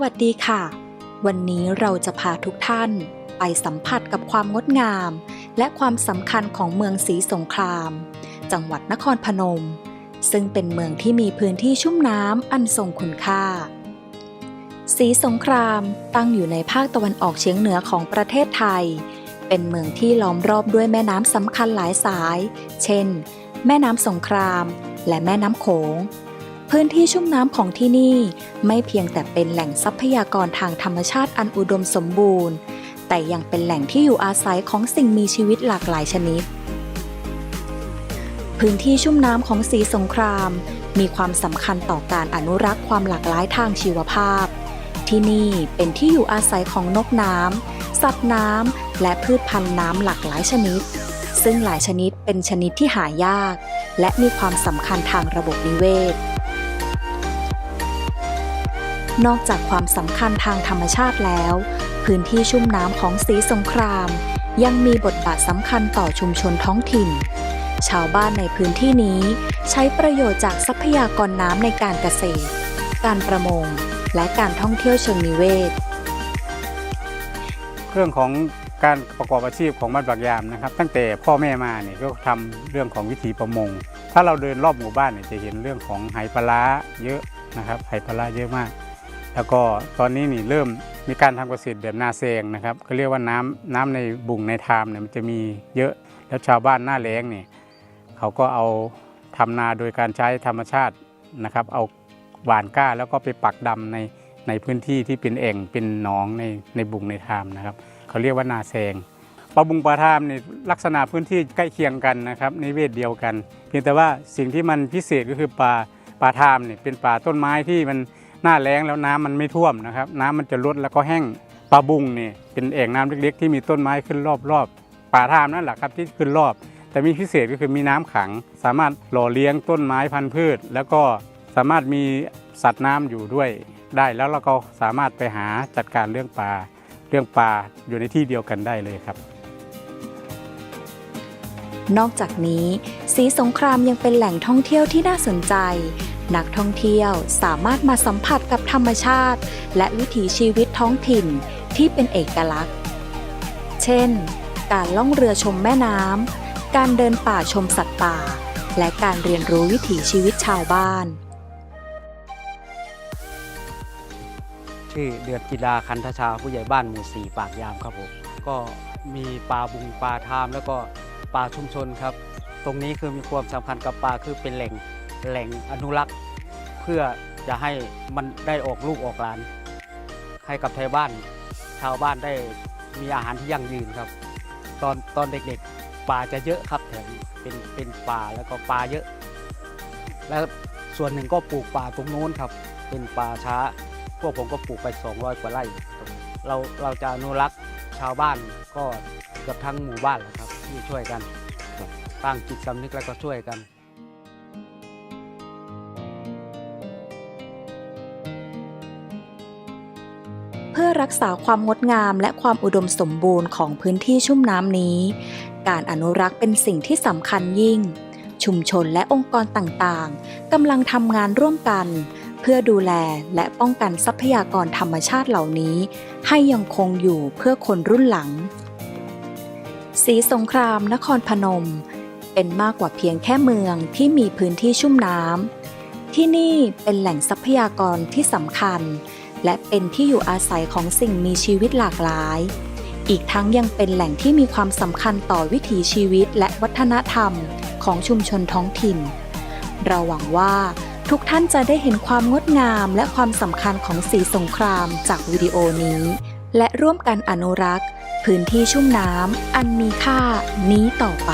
วัสดีค่ะ วันนี้เราจะพาทุกท่านไปสัมผัสกับความงดงาม และความสำคัญของเมืองศรีสงคราม จังหวัดนครพนม ซึ่งเป็นเมืองที่มีพื้นที่ชุ่มน้ำอันทรงคุณค่าศรีสงครามตั้งอยู่ในภาคตะวันออกเฉียงเหนือของประเทศไทย เป็นเมืองที่ล้อมรอบด้วยแม่น้ำสำคัญหลายสาย เช่น แม่น้ำสงคราม และแม่น้ำโขง พื้นที่ชุ่มน้ำของที่นี่ไม่เพียงแต่เป็นแหล่งทรัพยากรทางธรรมชาติอันอุดมสมบูรณ์ แต่ยังเป็นแหล่งที่อยู่อาศัยของสิ่งมีชีวิตหลากหลายชนิด พื้นที่ชุ่มน้ำของสีสงคราม มีความสำคัญต่อการอนุรักษ์ความหลากหลายทางชีวภาพ ที่นี่เป็นที่อยู่อาศัยของนกน้ำสัตว์น้ำและพืชพันธุ์น้ำหลากหลายชนิด ซึ่งหลายชนิดเป็นชนิดที่หายาก และมีความสำคัญทางระบบนิเวศ นอกจากความสำคัญทางธรรมชาติแล้ว พื้นที่ชุ่มน้ำของสีสงคราม ยังมีบทบาทสำคัญต่อชุมชนท้องถิ่น ชาวบ้านในพื้นที่นี้ใช้ประโยชน์จากทรัพยากรน้ำในการเกษตร การประมง และการท่องเที่ยวเชิงนิเวศ เรื่องของการประกอบอาชีพของบ้านบากยามนะครับ ตั้งแต่พ่อแม่มาเนี่ยก็ทำเรื่องของวิถีประมง ถ้าเราเดินรอบหมู่บ้านเนี่ยจะเห็นเรื่องของไหปลาเยอะนะครับไหปลาเยอะมาก แล้วก็ตอนนี้นี่เริ่มมีการทำเกษตรแบบนาเซงนะครับก็เรียกว่าน้ำน้ำในบุ่งในทามเนี่ยมันจะมีเยอะแล้วชาวบ้านหน้าแล้งเนี่ยเขาก็เอาทำนาโดยการใช้ธรรมชาตินะครับ เอาหว่านก้าแล้วก็ไปปักดำในในพื้นที่ที่เป็นแอ่งเป็นหนองในในบุ่งในทามนะครับเขาเรียกว่านาแซงปลาบุงปลาทามนี่ลักษณะพื้นที่ใกล้เคียงกันนะครับในเวทเดียวกัน เพียงแต่ว่าสิ่งที่มันพิเศษก็คือปลาปลาทามเนี่ยเป็นปลาต้นไม้ที่มัน หน้าแล้งแล้วน้ำมันไม่ท่วมนะครับ น้ำมันจะลดแล้วก็แห้งปลาบุงเนี่ยเป็นแอ่งน้ำเล็กๆ ที่มีต้นไม้ขึ้นรอบๆปลาทามนั่นแหละครับที่ขึ้นรอบ แต่มีพิเศษก็คือมีน้ำขัง สามารถหล่อเลี้ยงต้นไม้พันธุ์พืช แล้วก็สามารถมีสัตว์น้ำอยู่ด้วยได้แล้วเราก็สามารถไปหาจัดการเรื่องปลาเรื่องปลาอยู่ในที่เดียวกันได้เลยครับ นอกจากนี้ สีสงครามยังเป็นแหล่งท่องเที่ยวที่น่าสนใจ นักท่องเที่ยวสามารถมาสัมผัสกับธรรมชาติ และวิถีชีวิตท้องถิ่นที่เป็นเอกลักษณ์ เช่น การล่องเรือชมแม่น้ำ การเดินป่าชมสัตว์ป่า และการเรียนรู้วิถีชีวิตชาวบ้าน ชื่อเดือนกีฬาคันทชาผู้ใหญ่บ้านหมู่สี่ปากยามครับผม ก็มีปลาบุงปลาทามแล้วก็ปลาชุมชนครับ ตรงนี้คือมีความสำคัญกับปลาคือเป็นแหล่งแหล่งอนุรักษ์ เพื่อจะให้มันได้ออกลูกออกหลาน ให้กับไทยบ้าน ชาวบ้านได้มีอาหารที่ยั่งยืนครับ ตอนตอนเด็กๆปลาจะเยอะครับแถวนี้เป็นเป็นป่าแล้วก็ปลาเยอะ แล้วส่วนหนึ่งก็ปลูกป่าตรงโน้นครับ เป็นป่าช้า พวกผมก็ปลูกไป 200 กว่าไร่เราเราจะอนุรักษ์ชาวบ้านก็เกือบทั้งหมู่บ้านแหละครับที่ช่วยกันตั้งจิตสำนึกแล้วก็ช่วยกัน เพื่อรักษาความงดงามและความอุดมสมบูรณ์ของพื้นที่ชุ่มน้ำนี้ การอนุรักษ์เป็นสิ่งที่สำคัญยิ่ง ชุมชนและองค์กรต่างๆกำลังทำงานร่วมกัน เพื่อดูแลและป้องกันทรัพยากรธรรมชาติเหล่านี้ ให้ยังคงอยู่เพื่อคนรุ่นหลัง สีสงครามนครพนม เป็นมากกว่าเพียงแค่เมืองที่มีพื้นที่ชุ่มน้ำที่นี่เป็นแหล่งทรัพยากรที่สำคัญ และเป็นที่อยู่อาศัยของสิ่งมีชีวิตหลากหลาย อีกทั้งยังเป็นแหล่งที่มีความสำคัญต่อวิถีชีวิตและวัฒนธรรมของชุมชนท้องถิ่น เราหวังว่าทุกท่านจะได้เห็นความงดงามและความสำคัญของสีสงครามจากวิดีโอนี้ และร่วมกันอนุรักษ์ พื้นที่ชุ่มน้ำอันมีค่านี้ต่อไป